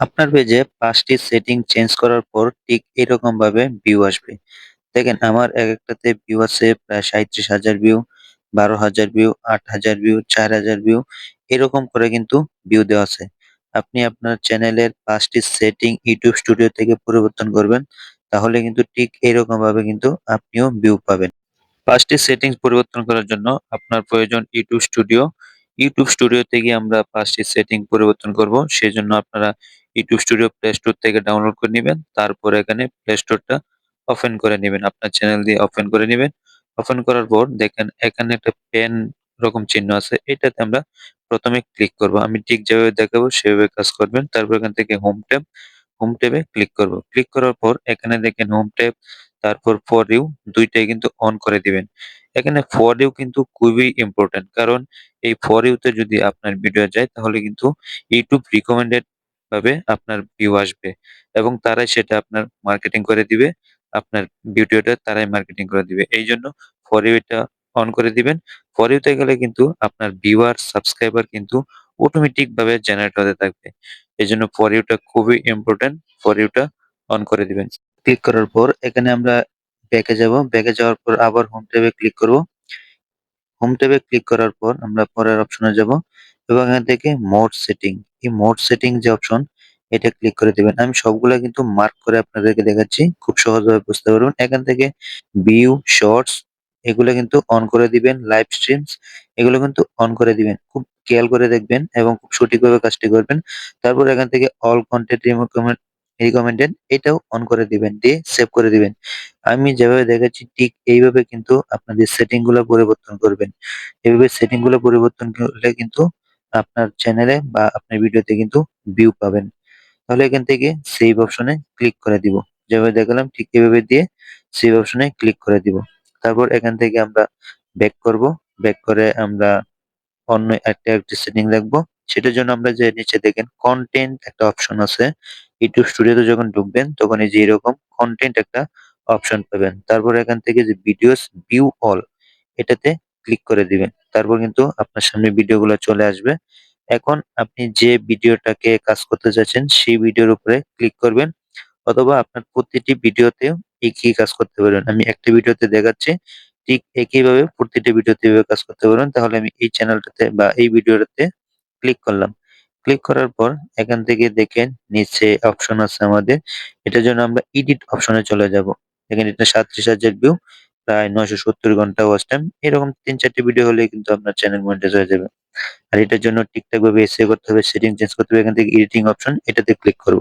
আপনার পেজে পাঁচটি সেটিং চেঞ্জ করার পর ঠিক এরকম ভাবে ভিউ আসবে। দেখেন আমার এক একটাতে ভিউ আছে প্রায় ৩৭,০০০ ভিউ, ১২,০০০ ভিউ, ৮,০০০ ভিউ, ৪,০০০ ভিউ এরকম করে কিন্তু ভিউ দেওয়া আছে। আপনি আপনার চ্যানেলের ৫ টি সেটিং ইউটিউব স্টুডিও থেকে পরিবর্তন করবেন। তাহলে কিন্তু ঠিক এরকম ভাবে কিন্তু আপনিও ভিউ পাবেন। ৫ টি সেটিংস পরিবর্তন করার জন্য আপনার প্রয়োজন ইউটিউব স্টুডিও। ইউটিউব স্টুডিও থেকে আমরা পাঁচটি সেটিং পরিবর্তন করব। সেজন্য আপনারা YouTube স্টুডিও প্লে স্টোর থেকে ডাউনলোড করে নিবেন। তারপর এখানে প্লে স্টোরটা ওপেন করে নিবেন। আপনার চ্যানেল দিয়ে ওপেন করে নিবেন। ওপেন করার পর দেখেন এখানে একটা পেন রকম চিহ্ন আছে। এটাতে আমরা প্রথমে ক্লিক করব। আমি ঠিক যেভাবে দেখাবো সেভাবে কাজ করবেন। তারপর এখান থেকে হোম ট্যাব, হোম ট্যাবে ক্লিক করব। ক্লিক করার পর এখানে দেখেন হোম ট্যাব তারপর ফর ইউ দুইটাই কিন্তু অন করে দিবেন। এখানে ফর ইউ কিন্তু খুবই ইম্পোর্টেন্ট কারণ এই ফর ইউ তে যদি আপনার ভিডিও যায় তাহলে কিন্তু ইউটিউব রিকমেন্ডেড ভাবে আপনার ভিউ আসবে এবং তারাই সেটা আপনার মার্কেটিং করে দিবে। আপনার ভিডিওটা তারাই মার্কেটিং করে দিবে। এইজন্য ফর ইউ টা অন করে দিবেন। ফর ইউ তে গেলে কিন্তু আপনার ভিউয়ার, সাবস্ক্রাইবার কিন্তু অটোমেটিক ভাবে জেনারেট হতে থাকবে। এজন্য ফর ইউ টা খুবই ইম্পোর্টেন্ট। ফর ইউ টা অন করে দিবেন। ক্লিক করার পর এখানে আমরা ব্যাকে যাব। ব্যাকে যাওয়ার পর আবার হোম ট্যাবে ক্লিক করব। হোম ট্যাবে ক্লিক করার পর আমরা পরের অপশনে যাব এবং এখান থেকে মোড সেটিং এই মোড সেটিং যে অপশন এটা ক্লিক করে দিবেন। আমি সবগুলা কিন্তু মার্ক করে আপনাদেরকে দেখাচ্ছি। খুব সহজভাবে বুঝতে পারবেন। এখান থেকে ভিউ, শর্টস এগুলো কিন্তু অন করে দিবেন। লাইভ স্ট্রিমস এগুলো কিন্তু অন করে দিবেন। খুব খেয়াল করে দেখবেন এবং খুব সঠিকভাবে কাজটি করবেন। তারপর এখান থেকে অল কনটেন্ট রিকমেন্ড রিকমেন্ডেড এটাও অন করে দিবেন। দিয়ে সেভ করে দিবেন। আমি যেভাবে দেখাচ্ছি ঠিক এইভাবে কিন্তু আপনাদের সেটিংগুলো পরিবর্তন করবেন। এইভাবে সেটিংগুলো পরিবর্তন করলে কিন্তু আপনার চ্যানেলে বা আপনার ভিডিওতে কিন্তু ভিউ পাবেন। তাহলে এখান থেকে সেভ অপশনে ক্লিক করে দিব। যেভাবে দেখালাম, ঠিক এভাবে দিয়ে সেভ অপশনে ক্লিক করে দিব। তারপর এখান থেকে আমরা ব্যাক করব। ব্যাক করে আমরা অন্য একটা একটি সেটিং রাখব। সেটার জন্য আমরা যে নিচে দেখেন কন্টেন্ট একটা অপশন আছে। YouTube স্টুডিওতে যখন ঢুকবেন, তখন এই যে এরকম কনটেন্ট একটা অপশন পাবেন। তারপর এখান থেকে যে ভিডিওস ভিউ অল এটাতে ক্লিক করে দিবেন। তারপর কিন্তু আপনার সামনে ভিডিওগুলো চলে আসবে। এখন আপনি যে ভিডিওটাকে কাজ করতে চাচ্ছেন সেই ভিডিওর উপরে ক্লিক করবেন অথবা আপনার প্রতিটি ভিডিওতেও একই কাজ করতে পারবেন। আমি একটা ভিডিওতে দেখাচ্ছি ঠিক একইভাবে প্রতিটি ভিডিওতে এভাবে কাজ করতে পারবেন। তাহলে আমি এই চ্যানেলটাতে বা এই ভিডিওটাতে ক্লিক করলাম। ক্লিক করার পর এখান থেকে দেখেন নিচে অপশন আছে আমাদের। এটার জন্য আমরা এডিট অপশনে চলে যাব। দেখেন এটা ৩৭,০০০ ভিউ প্রায় ৯৭০ ঘণ্টা ওয়াচ টাইম। এরকম ৩-৪ টি ভিডিও হলেই কিন্তু আপনার চ্যানেল মনিটাইজ হয়ে যাবে। আর এটার জন্য ঠিকঠাক ভাবে এসইও করতে হবে, সেটিং চেঞ্জ করতে হবে। এখান থেকে এডিটিং অপশন এটাতে ক্লিক করব।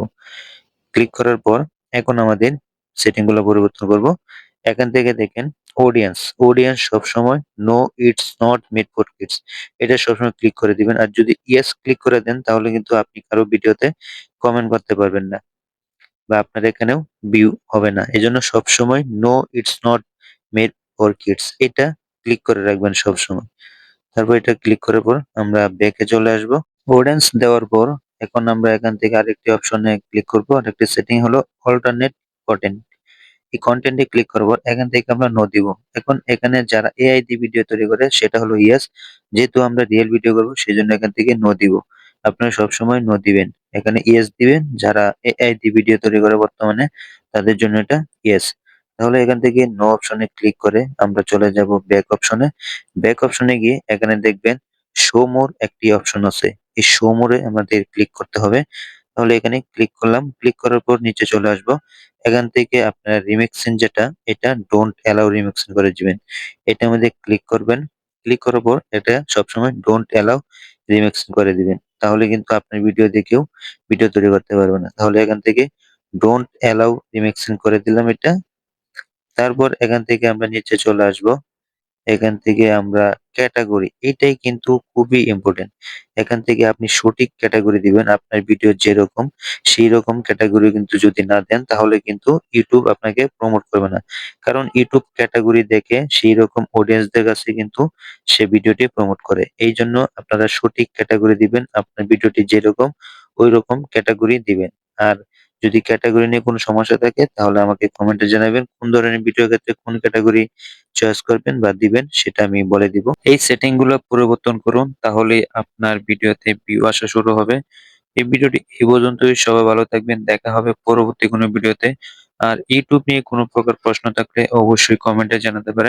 ক্লিক করার পর এখন আমাদের সেটিংগুলো পরিবর্তন করব। এখান থেকে দেখেন অডিয়েন্স, অডিয়েন্স সবসময় no it's not made for kids এটা সবসময় ক্লিক করে দিবেন। আর যদি ইয়েস ক্লিক করে দেন তাহলে কিন্তু আপনি কারও ভিডিওতে কমেন্ট করতে পারবেন না। বা আপনার এখানেও ভিউ হবে না। এজন্য সবসময় no it's not made for kids এটা ক্লিক করে রাখবেন সবসময়। তারপর এটা ক্লিক করার পর আমরা ব্যাকে চলে আসব অডিয়েন্স দেওয়ার পর এখন আমরা এখান থেকে আরেকটি অপশনে ক্লিক করব। আরেকটি সেটিং হলো অল্টারনেট কনটেন্ট। এই কনটেন্টে ক্লিক পর এখান থেকে আমরা নো দিব। এখন এখানে যারা এআই দিয়ে ভিডিও তৈরি করে, সেটা হলো ইয়েস। যেহেতু আমরা রিয়েল ভিডিও করব, সেজন্য এখান থেকে নো দিব। আপনারা সবসময় নো দিবেন। এখানে ইয়েস দিবেন। যারা এআই দিয়ে ভিডিও তৈরি করে বর্তমানে, তাদের জন্য এটা ইয়েস। তাহলে এখান থেকে নো অপশনে ক্লিক করে আমরা চলে যাব ব্যাক অপশনে। ব্যাক অপশনে গিয়ে এখানে দেখবেন শো মোর একটি অপশন আছে। এই শো মোরে আমাদের ক্লিক করতে হবে। তাহলে এখানে ক্লিক করলাম। ক্লিক করার পর নিচে চলে আসব। এখান থেকে আপনার রিমিক্সিং যেটা, এটা ডোন্ট অ্যালাউ রিমিক্সিং করে দিবেন। এটার মধ্যে ক্লিক করবেন। ক্লিক করার পর এটা সবসময় ডোন্ট অ্যালাউ রিমিক্সিং করে দিবেন। তাহলে কিন্তু আপনার ভিডিও দেখেও ভিডিও তৈরি করতে পারবে না। তাহলে এখান থেকে ডোন্ট অ্যালাউ রিমিক্সিং করে দিলাম এটা। তারপর এখান থেকে আমরা নিচে চলে আসব। এখান থেকে আমরা ক্যাটাগরি এটাই কিন্তু খুবই ইম্পোর্টেন্ট। এখান থেকে আপনি সঠিক ক্যাটাগরি দিবেন। আপনার ভিডিও যেরকম সেই রকম ক্যাটাগরি কিন্তু যদি না দেন, তাহলে কিন্তু ইউটিউব আপনাকে প্রমোট করবে না। কারণ ইউটিউব ক্যাটাগরি দেখে সেই রকম অডিয়েন্সদের কাছে কিন্তু সে ভিডিওটি প্রমোট করে। এই জন্য আপনারা সঠিক ক্যাটাগরি দিবেন। আপনার ভিডিওটি যেরকম ঐরকম ক্যাটাগরি দিবেন। আর যদি ক্যাটাগরি নিয়ে কোনো সমস্যা থাকে, তাহলে আমাকে কমেন্টে জানাবেন। কোন ধরনের ভিডিও ক্ষেত্রে কোন ক্যাটাগরি চয়েস করবেন বা দিবেন, সেটা আমি বলে দিব। এই সেটিংগুলো পরিবর্তন করুন, তাহলে আপনার ভিডিওতে ভিউ আসা শুরু হবে। এই ভিডিওটি এই পর্যন্তই। সবাই ভালো থাকবেন। দেখা হবে পরবর্তী কোনো ভিডিওতে আর ইউটিউব নিয়ে কোনো প্রকার প্রশ্ন থাকলে অবশ্যই কমেন্টে জানাতে পারেন।